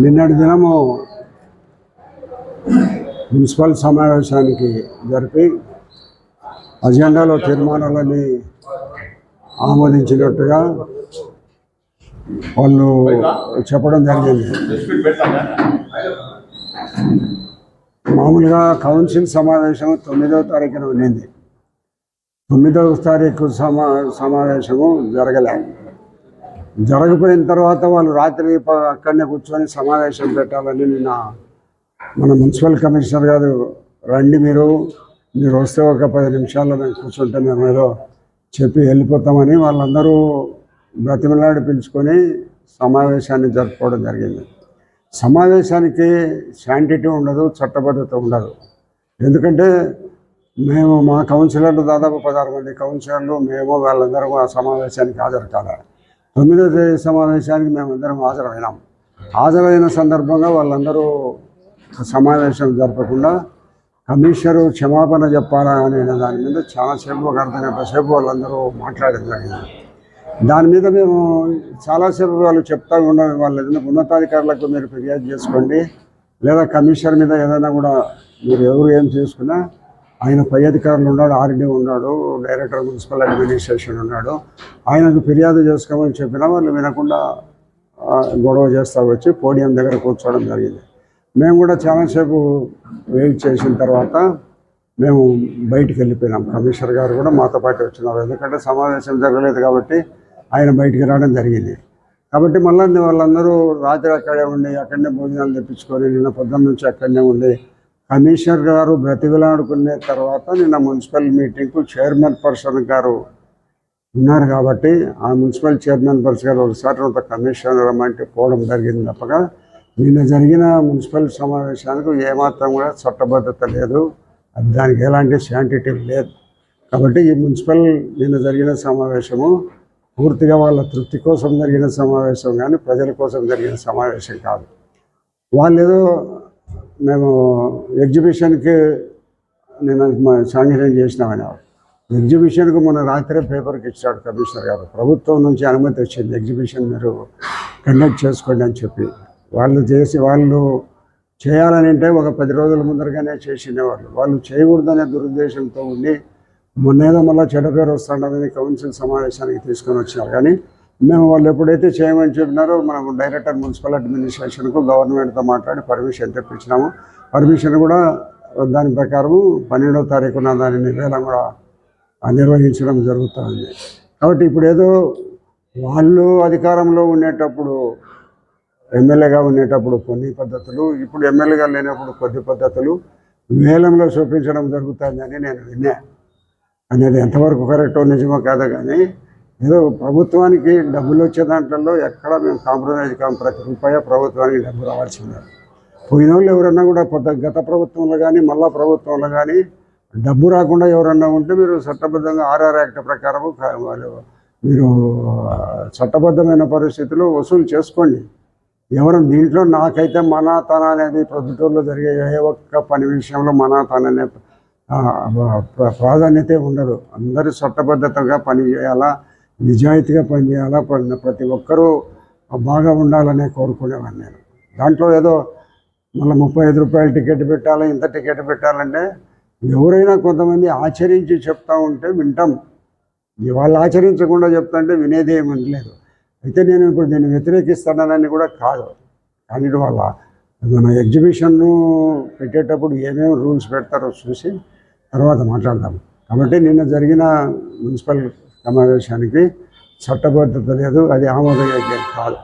నిన్నటి దినము మున్సిపల్ సమావేశానికి జరిపి అజెండాలో తీర్మానాలని ఆమోదించినట్టుగా వాళ్ళు చెప్పడం జరిగింది. మామూలుగా కౌన్సిల్ సమావేశం తొమ్మిదవ తారీఖున ఉండింది తొమ్మిదవ తారీఖు సమా సమావేశము జరగలేదు జరగపోయిన తర్వాత వాళ్ళు రాత్రి ప- అక్కడనే కూర్చొని సమావేశం పెట్టాలని నిన్న మన మున్సిపల్ కమిషనర్ గారు రండి మీరు. మీరు వస్తే ఒక పది నిమిషాల్లో మేము కూర్చుంటే మేము ఏదో చెప్పి వెళ్ళిపోతామని వాళ్ళందరూ బ్రతిమలాడి పిలుచుకొని సమావేశాన్ని జరుపుకోవడం జరిగింది. సమావేశానికి శాంటిటీ ఉండదు చట్టబద్ధత ఉండదు. ఎందుకంటే మేము మా కౌన్సిలర్లు దాదాపు పదహారు మంది కౌన్సిలర్లు మేము వాళ్ళందరూ ఆ సమావేశానికి హాజరు కాలేదు తొమ్మిదో తేదీ సమావేశానికి మేమందరం హాజరైనాం. హాజరైన సందర్భంగా వాళ్ళందరూ సమావేశం జరపకుండా కమిషనరు క్షమాపణ చెప్పాలా అనే దాని మీద చాలాసేపు ఒక అర్థం సేపు వాళ్ళందరూ మాట్లాడడం జరిగింది. దాని మీద మేము చాలాసేపు వాళ్ళు చెప్తా ఉండాలి వాళ్ళు ఏదైనా ఉన్నతాధికారులకు మీరు ఫిర్యాదు చేసుకోండి. లేదా కమిషనర్ మీద ఏదైనా కూడా మీరు ఎవరు ఏం చేసుకున్నా ఆయన పై అధికారులు ఉన్నాడు ఆర్డీ ఉన్నాడు డైరెక్టర్ మున్సిపల్ అడ్మినిస్ట్రేషన్ ఉన్నాడు. ఆయనకు ఫిర్యాదు చేసుకోమని చెప్పినా వాళ్ళు వినకుండా గొడవ చేస్తా వచ్చి పోడియం దగ్గర కూర్చోవడం జరిగింది. మేము కూడా చాలాసేపు వెయిట్ చేసిన తర్వాత మేము బయటికి వెళ్ళిపోయినాం. కమిషనర్ గారు కూడా మాతో పాటు వచ్చినారు. ఎందుకంటే సమావేశం జరగలేదు కాబట్టి ఆయన బయటికి రావడం జరిగింది. కాబట్టి మళ్ళీ వాళ్ళందరూ రాత్రి అక్కడే ఉండి అక్కడనే భోజనాలు తెప్పించుకొని నిన్న పొద్దున్న నుంచి అక్కడనే ఉండి కమిషనర్ గారు బ్రతికులాడుకునే తర్వాత నిన్న మున్సిపల్ మీటింగ్కు చైర్మన్ పర్సన్ గారు ఉన్నారు కాబట్టి ఆ మున్సిపల్ చైర్మన్ పర్సన్ గారు ఒకసారి ఒక కమిషనర్ అంటే పోవడం జరిగింది తప్పక. నిన్న జరిగిన మున్సిపల్ సమావేశానికి ఏమాత్రం కూడా చట్టబద్ధత లేదు. దానికి ఎలాంటి శాంటిటీ లేదు. కాబట్టి ఈ మున్సిపల్ నిన్న జరిగిన సమావేశము పూర్తిగా వాళ్ళ తృప్తి కోసం జరిగిన సమావేశం కానీ ప్రజల కోసం జరిగిన సమావేశం కాదు. వాళ్ళు ఏదో మేము ఎగ్జిబిషన్కి నేను శాంక్షన్ చేసినామని. ఎగ్జిబిషన్కు మొన్న రాత్రే పేపర్కి ఇచ్చాడు కమిషనర్ గారు. ప్రభుత్వం నుంచి అనుమతి వచ్చింది. ఎగ్జిబిషన్ మీరు కండక్ట్ చేసుకోండి అని చెప్పి. వాళ్ళు చేసి వాళ్ళు చేయాలని అంటే ఒక పది రోజుల ముందరగానే చేసినవాళ్ళు వాళ్ళు చేయకూడదనే దురుద్దేశంతో ఉండి మొన్నేదో మళ్ళీ చెడ్డ పేరు వస్తుండదని కౌన్సిల్ సమావేశానికి తీసుకొని వచ్చినారు. కానీ మేము వాళ్ళు ఎప్పుడైతే చేయమని చెప్పినారో మనం డైరెక్టర్ మున్సిపల్ అడ్మినిస్ట్రేషన్కు గవర్నమెంట్తో మాట్లాడి పర్మిషన్ తెప్పించినాము. పర్మిషన్ కూడా దాని ప్రకారము పన్నెండవ తారీఖున దాని నిర్వేలం కూడా నిర్వహించడం జరుగుతుంది. కాబట్టి ఇప్పుడు ఏదో వాళ్ళు అధికారంలో ఉండేటప్పుడు ఎమ్మెల్యేగా ఉండేటప్పుడు కొన్ని పద్ధతులు ఇప్పుడు ఎమ్మెల్యేగా లేనప్పుడు కొద్ది పద్ధతులు వేలంలో చూపించడం జరుగుతుందని నేను విన్నా. అనేది ఎంతవరకు కరెక్టో నిజమో కాదు కానీ ఏదో ప్రభుత్వానికి డబ్బులు వచ్చే దాంట్లో ఎక్కడ మేము కాంప్రమైజ్ కాం ప్రతి రూపాయ ప్రభుత్వానికి డబ్బు రావాల్సిందే పోయిన వాళ్ళు ఎవరన్నా కూడా పొద్దు గత ప్రభుత్వంలో కానీ మళ్ళా ప్రభుత్వంలో కానీ డబ్బు రాకుండా ఎవరన్నా ఉంటే మీరు చట్టబద్ధంగా ఆర్ఆర్ యాక్ట్ ప్రకారం మీరు చట్టబద్ధమైన పరిస్థితులు వసూలు చేసుకోండి. ఎవరు దీంట్లో నాకైతే మన తన అనేది ప్రభుత్వంలో జరిగే ఏ ఒక్క పని విషయంలో మన తన అనే ప్రాధాన్యత ఉండదు. అందరూ చట్టబద్ధతగా పని చేయాలా? నిజాయితీగా పని ప్రతి ఒక్కరూ బాగా ఉండాలనే కోరుకునేవాడిని నేను. దాంట్లో ఏదో మళ్ళీ ముప్పై ఐదు రూపాయలు టికెట్ పెట్టాలి? ఇంత టికెట్ పెట్టాలంటే ఎవరైనా కొంతమంది ఆచరించి చెప్తా ఉంటే వింటాం. వాళ్ళు ఆచరించకుండా చెప్తుంటే వినేది ఏమీ లేదు. అయితే నేను ఇప్పుడు దీన్ని వ్యతిరేకిస్తానని కూడా కాదు. కానీ వాళ్ళ మన ఎగ్జిబిషన్ను పెట్టేటప్పుడు ఏమేమి రూల్స్ పెడతారో చూసి తర్వాత మాట్లాడదాం. కాబట్టి నిన్న జరిగిన మున్సిపల్ సమావేశానికి చట్టబద్ధత లేదు అది ఆమోదయోగ్యం కాదు.